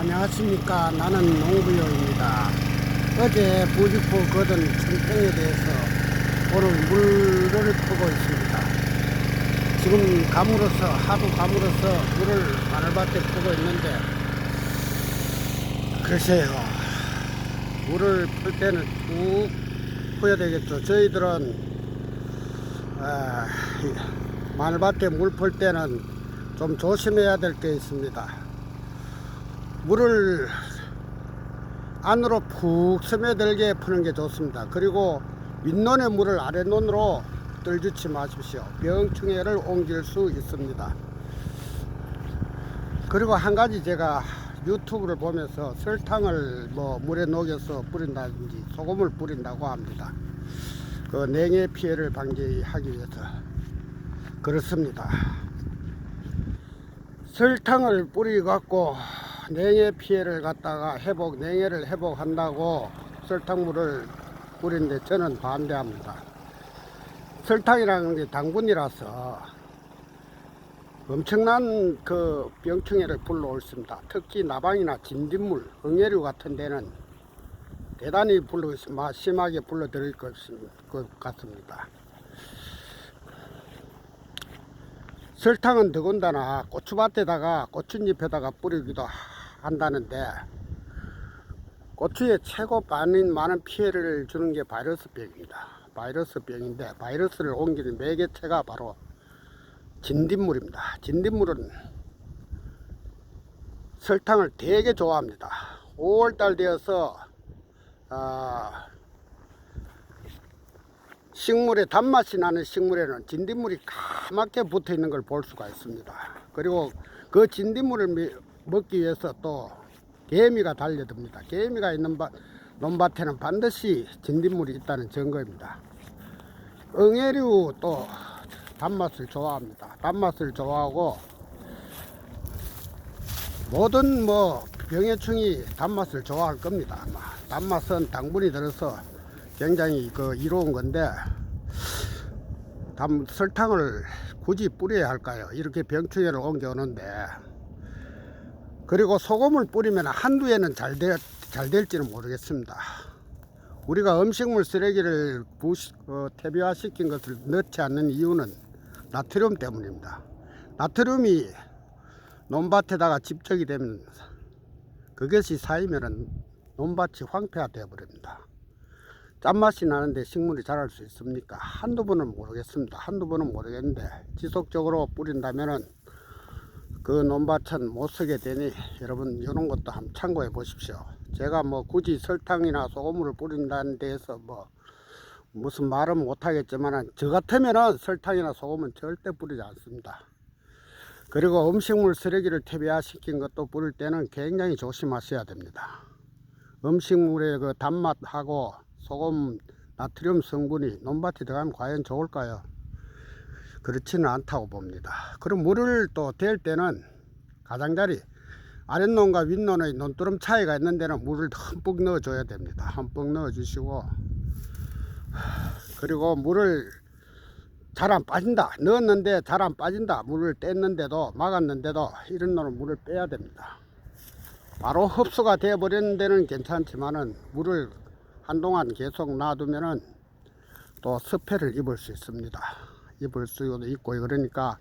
안녕하십니까. 나는 농부요입니다. 어제 부직포 거둔 청평에 대해서 오늘 물을 퍼고 있습니다. 지금 감으로서 하도 감으로서 물을 마늘밭에 퍼고 있는데 글쎄요. 물을 풀 때는 쭉 퍼야 되겠죠. 저희들은 아, 이 마늘밭에 물 풀 때는 좀 조심해야 될 게 있습니다 물을 안으로 푹 스며들게 푸는 게 좋습니다. 그리고 윗논의 물을 아랫논으로 떨주지 마십시오. 병충해를 옮길 수 있습니다. 그리고 한 가지 제가 유튜브를 보면서 설탕을 뭐 물에 녹여서 뿌린다든지 소금을 뿌린다고 합니다. 그 냉해 피해를 방지하기 위해서 그렇습니다. 설탕을 뿌리 갖고 냉해 피해를 갖다가 회복, 냉해를 회복한다고 설탕물을 뿌리는데 저는 반대합니다. 설탕이라는 게 당분이라서 엄청난 그 병충해를 불러올습니다. 특히 나방이나 진딧물, 응애류 같은 데는 대단히 불러 심하게 불러들일 것 같습니다. 설탕은 더군다나 고추밭에다가 고추잎에다가 뿌리기도 한다는데 고추에 최고 많은 많은 피해를 주는 게 바이러스 병입니다. 바이러스 병인데 바이러스를 옮기는 매개체가 바로 진딧물입니다. 진딧물은 설탕을 되게 좋아합니다. 5월달 되어서 어, 식물에 단맛이 나는 식물에는 진딧물이 까맣게 붙어 있는 걸 볼 수가 있습니다. 그리고 그 진딧물을 먹기 위해서 또 개미가 달려듭니다. 개미가 있는 밭, 논밭에는 반드시 진딧물이 있다는 증거입니다. 응애류 또 단맛을 좋아합니다. 단맛을 좋아하고 모든 뭐 병해충이 단맛을 좋아할 겁니다. 아마 단맛은 당분이 들어서 굉장히 그 이로운 건데 담 설탕을 굳이 뿌려야 할까요? 이렇게 병충해를 옮겨오는데 그리고 소금을 뿌리면 한두 해는 잘, 될, 잘 될지는 모르겠습니다. 우리가 음식물 쓰레기를 부시, 어, 퇴비화시킨 것을 넣지 않는 이유는 나트륨 때문입니다. 나트륨이 논밭에다가 집적이 되면 그것이 쌓이면 논밭이 황폐화 되어 버립니다. 짠맛이 나는데 식물이 자랄 수 있습니까? 한두 번은 모르겠습니다. 한두 번은 모르겠는데 지속적으로 뿌린다면은 그 논밭은 못 쓰게 되니 여러분 이런 것도 한번 참고해 보십시오. 제가 뭐 굳이 설탕이나 소금물을 뿌린다는 데에서 뭐 무슨 말은 못 하겠지만 저 같으면은 설탕이나 소금은 절대 뿌리지 않습니다. 그리고 음식물 쓰레기를 퇴비화시킨 것도 뿌릴 때는 굉장히 조심하셔야 됩니다. 음식물의 그 단맛하고 소금, 나트륨 성분이 논밭에 들어가면 과연 좋을까요? 그렇지는 않다고 봅니다. 그럼 물을 또 댈 때는 가장자리 아랫논과 윗논의 논두름 차이가 있는 데는 물을 흠뻑 넣어줘야 됩니다. 흠뻑 넣어주시고 그리고 물을 잘 안 빠진다 넣었는데 잘 안 빠진다 물을 뗐는데도 막았는데도 이런 놈은 물을 빼야 됩니다. 바로 흡수가 되어 버리는 데는 괜찮지만은 물을 한동안 계속 놔두면은 또 습해를 입을 수 있습니다. 입을 수도 있고 그러니까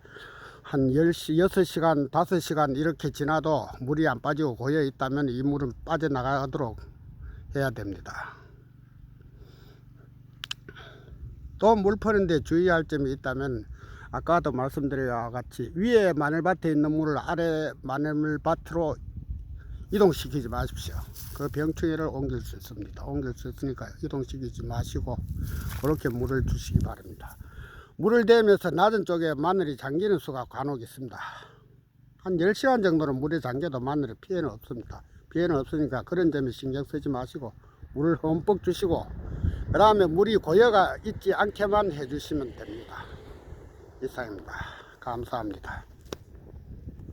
한 10시, 6시간, 5시간 이렇게 지나도 물이 안 빠지고 고여 있다면 이 물은 빠져나가도록 해야 됩니다. 또 물 퍼는데 주의할 점이 있다면 아까도 말씀드린 것 같이 위에 마늘밭에 있는 물을 아래 마늘밭으로 이동시키지 마십시오. 그 병충해를 옮길 수 있습니다. 옮길 수 있으니까 이동시키지 마시고 그렇게 물을 주시기 바랍니다. 물을 대면서 낮은 쪽에 마늘이 잠기는 수가 간혹 있습니다. 한 10시간 정도는 물에 잠겨도 마늘에 피해는 없습니다. 피해는 없으니까 그런 점에 신경 쓰지 마시고 물을 흠뻑 주시고 그 다음에 물이 고여가 있지 않게만 해주시면 됩니다. 이상입니다. 감사합니다.